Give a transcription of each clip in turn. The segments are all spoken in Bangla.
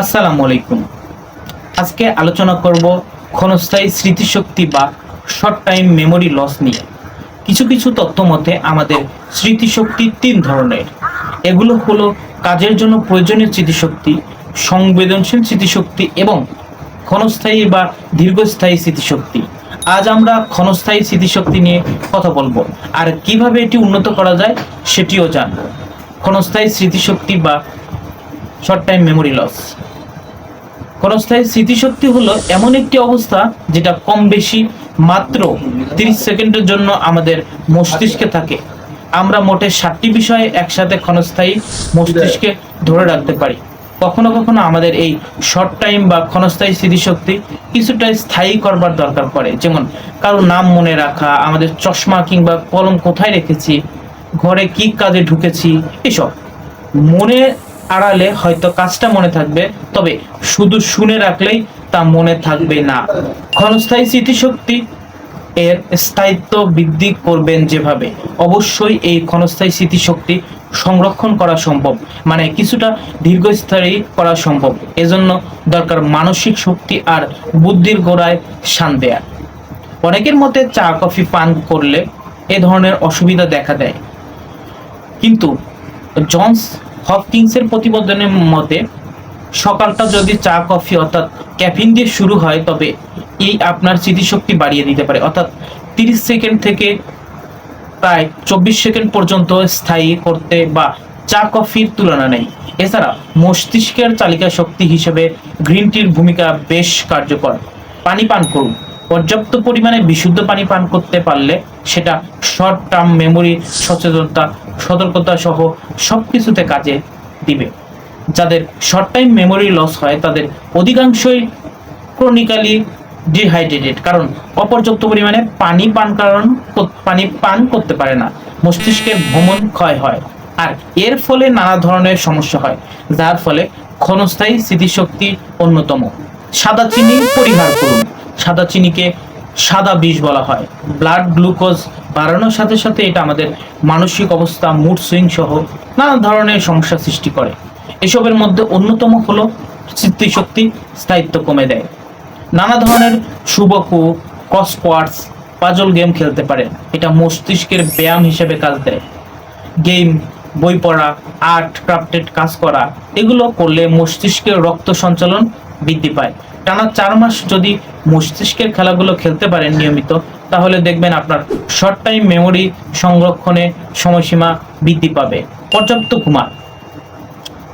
আসসালামু আলাইকুম। আজকে আলোচনা করব ক্ষণস্থায়ী স্মৃতিশক্তি বা শর্ট টাইম মেমোরি লস নিয়ে। কিছু কিছু তথ্য মতে আমাদের স্মৃতিশক্তি তিন ধরনের। এগুলো হলো কাজের জন্য প্রয়োজনীয় স্মৃতিশক্তি, সংবেদনশীল স্মৃতিশক্তি এবং ক্ষণস্থায়ী বা দীর্ঘস্থায়ী স্মৃতিশক্তি। আজ আমরা ক্ষণস্থায়ী স্মৃতিশক্তি নিয়ে কথা বলব আর কীভাবে এটি উন্নত করা যায় সেটিও জানব। ক্ষণস্থায়ী স্মৃতিশক্তি বা শর্ট টাইম মেমোরি লস ক্ষণস্থায়ী স্মৃতিশক্তি হলো এমন একটি অবস্থা যেটা কম বেশি মাত্র তিরিশ সেকেন্ডের জন্য আমাদের মস্তিষ্কে থাকে। আমরা মোটে ষাটটি বিষয়ে একসাথে ক্ষণস্থায়ী মস্তিষ্কে ধরে রাখতে পারি। কখনো কখনো আমাদের এই শর্ট টাইম বা ক্ষণস্থায়ী স্মৃতিশক্তি কিছুটা স্থায়ী করবার দরকার পড়ে। যেমন, কারও নাম মনে রাখা, আমাদের চশমা কিংবা কলম কোথায় রেখেছি, ঘরে কি কাজে ঢুকেছি, এসব। মনে আড়ালে হয়তো কাজটা মনে থাকবে, তবে শুধু শুনে রাখলেই তা মনে থাকবে না। ক্ষণস্থায়ী স্মৃতিশক্তি এর স্থায়িত্ব বৃদ্ধি করবেন যেভাবে। অবশ্যই এই ক্ষণস্থায়ী স্মৃতিশক্তি সংরক্ষণ করা সম্ভব মানে কিছুটা দীর্ঘস্থায়ী করা সম্ভব। এজন্য দরকার মানসিক শক্তি আর বুদ্ধির গোড়ায় শান দেয়া। অনেকের মতে চা, কফি, পান করলে এ ধরনের অসুবিধা দেখা দেয়। কিন্তু জনস হপকিংসের প্রতিবেদনের মতে, সকালটা যদি চা, কফি অর্থাৎ ক্যাফিন দিয়ে শুরু হয়, তবে এই আপনার স্মৃতিশক্তি বাড়িয়ে দিতে পারে। অর্থাৎ তিরিশ সেকেন্ড থেকে প্রায় চব্বিশ সেকেন্ড পর্যন্ত স্থায়ী করতে বা চা, কফির তুলনা নেই। এছাড়া মস্তিষ্কের চালিকা শক্তি হিসেবে গ্রিন টির ভূমিকা বেশ কার্যকর। পানি পান করুন। পর্যাপ্ত পরিমাণে বিশুদ্ধ পানি পান করতে পারলে সেটা শর্ট টার্ম মেমোরি সচেতনতা, সতর্কতা সহ সব কিছুতে কাজে দিবে। যাদের শর্ট টাইম মেমোরি লস হয়, তাদের অধিকাংশই ক্রনিক্যালি ডিহাইড্রেটেড কারণ অপর্যাপ্ত পরিমাণে পানি পান কারণ পানি পান করতে পারে না। মস্তিষ্কের ভ্রমণ ক্ষয় হয় আর এর ফলে নানা ধরনের সমস্যা হয়, যার ফলে ক্ষণস্থায়ী স্মৃতিশক্তি অন্যতম। সাদা চিনি পরিহার করুন। সাদা চিনিকে সাদা বিষ বলা হয়। ব্লাড গ্লুকোজ বাড়ানোর সাথে সাথে এটা আমাদের মানসিক অবস্থা মুড সুইং সহ নানা ধরনের সমস্যা সৃষ্টি করে। এসবের মধ্যে অন্যতম হলো স্মৃতিশক্তি স্থায়িত্ব কমে দেয়। নানা ধরনের সুবকু কসপোয়ার্টস পাজল গেম খেলতে পারেন। এটা মস্তিষ্কের ব্যায়াম হিসেবে কাজ দেয়। গেম বই পড়া আর্ট ক্রাফটেড কাজ করা, এগুলো করলে মস্তিষ্কের রক্ত সঞ্চালন বৃদ্ধি পায়। টানা চার মাস যদি মস্তিষ্কের খেলাগুলো খেলতে পারেন নিয়মিত, তাহলে দেখবেন আপনার শর্ট টাইম মেমোরি সংরক্ষণে সময়সীমা বৃদ্ধি পাবে। পর্যাপ্ত ঘুমান।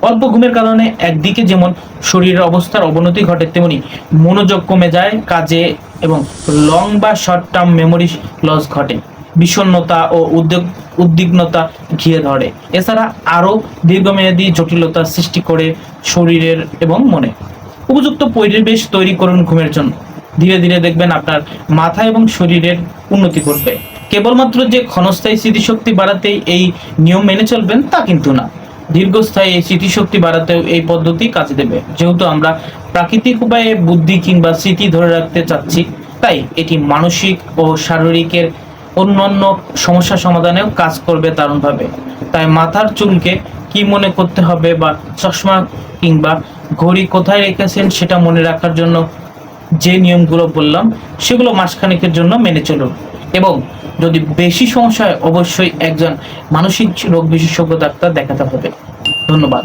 অল্প ঘুমের কারণে একদিকে যেমন শরীরের অবস্থার অবনতি ঘটে, তেমনি মনোযোগ কমে যায় কাজে এবং লং বা শর্ট টার্ম মেমোরি লস ঘটে। বিষণ্নতা ও উদ্যোগ উদ্বিগ্নতা ঘিরে ধরে। এছাড়া আরও দীর্ঘমেয়াদী জটিলতা সৃষ্টি করে শরীরের এবং মনে। উপযুক্ত পরিবেশ তৈরি করুন ঘুমের জন্য। ধীরে ধীরে দেখবেন আপনার মাথা এবং শরীরের উন্নতি করবে কেবলমাত্র যে ক্ষণস্থায়ী স্মৃতিশক্তি বাড়াতেই এই নিয়ম মেনে চলবেন তা কিন্তু না। দীর্ঘস্থায়ী স্মৃতিশক্তি বাড়াতেও এই পদ্ধতি কাজে দেবে। যেহেতু আমরা প্রাকৃতিক উপায়ে বুদ্ধি কিংবা স্মৃতি ধরে রাখতে চাচ্ছি, তাই এটি মানসিক ও শারীরিকের অন্যান্য সমস্যা সমাধানেও কাজ করবে দারুণভাবে। তাই মাথার চুলকে কি মনে করতে হবে বা চশমা কিংবা ঘড়ি কোথায় রেখেছেন সেটা মনে রাখার জন্য যে নিয়মগুলো বললাম, সেগুলো মাসখানেকের জন্য মেনে চলুন। এবং যদি বেশি সমস্যা হয়, অবশ্যই একজন মানসিক রোগ বিশেষজ্ঞ ডাক্তার দেখাতে হবে। ধন্যবাদ।